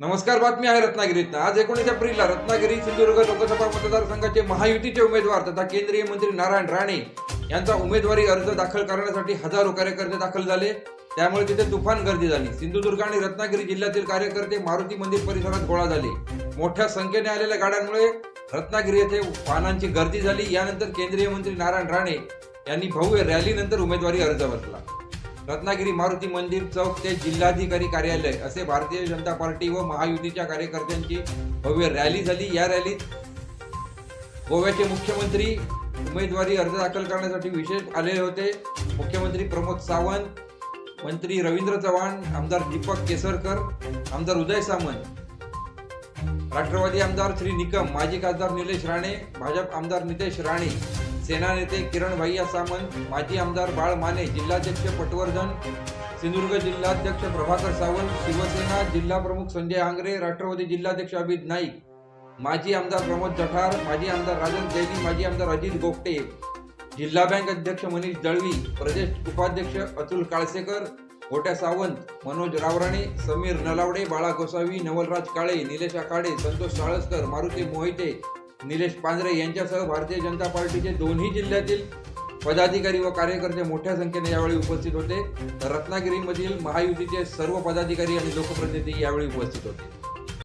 नमस्कार बातमी आहे रत्नागिरीत आज एकोणीस एप्रिलला रत्नागिरी सिंधुदुर्ग लोकसभा मतदारसंघाचे महायुतीचे उमेदवार तथा केंद्रीय मंत्री नारायण राणे यांचा उमेदवारी अर्ज दाखल करण्यासाठी हजारो कार्यकर्ते दाखल झाले. त्यामुळे तिथे तुफान गर्दी झाली. सिंधुदुर्ग आणि रत्नागिरी जिल्ह्यातील कार्यकर्ते मारुती मंदिर परिसरात गोळा झाले. मोठ्या संख्येने आलेल्या गाड्यांमुळे रत्नागिरी येथे वाहनांची गर्दी झाली. यानंतर केंद्रीय मंत्री नारायण राणे यांनी भव्य रॅलीनंतर उमेदवारी अर्ज भरला. रत्नागिरी मारुती मंदिर चौक ते जिल्हाधिकारी कार्यालय असे भारतीय जनता पार्टी व महायुतीच्या कार्यकर्त्यांची भव्य रॅली झाली. या रॅलीत गोव्याचे मुख्यमंत्री उमेदवारी अर्ज दाखल करण्यासाठी विशेष आलेले होते. मुख्यमंत्री प्रमोद सावंत मंत्री रवींद्र चव्हाण आमदार दीपक केसरकर आमदार उदय सामंत राष्ट्रवादी आमदार श्री निकम माजी खासदार निलेश राणे भाजप आमदार नितेश राणे सेना नेते किरण भैया सामंत माजी आमदार बाळ माने जिल्हाध्यक्ष पटवर्धन सिंधुदुर्ग जिल्हाध्यक्ष प्रभाकर सावंत शिवसेना जिल्हा प्रमुख संजय आंग्रे राष्ट्रवादी जिल्हाध्यक्ष अभित नाईक माजी आमदार प्रमोद जठार माजी आमदार राजन देवी माजी आमदार अजित गोपटे जिल्हा बँक अध्यक्ष मनीष दळवी प्रदेश उपाध्यक्ष अतुल काळसेकर गोट्या सावंत मनोज रावराणे समीर नलावडे बाळा गोसावी नवलराज काळे निलेश आखाडे संतोष साळसकर मारुती मोहिते निलेश पांढरे यांच्यासह भारतीय जनता पार्टीचे दोन्ही जिल्ह्यातील पदाधिकारी व कार्यकर्ते मोठ्या संख्येने यावेळी उपस्थित होते. तर रत्नागिरीमधील महायुतीचे सर्व पदाधिकारी आणि लोकप्रतिनिधी यावेळी उपस्थित होते.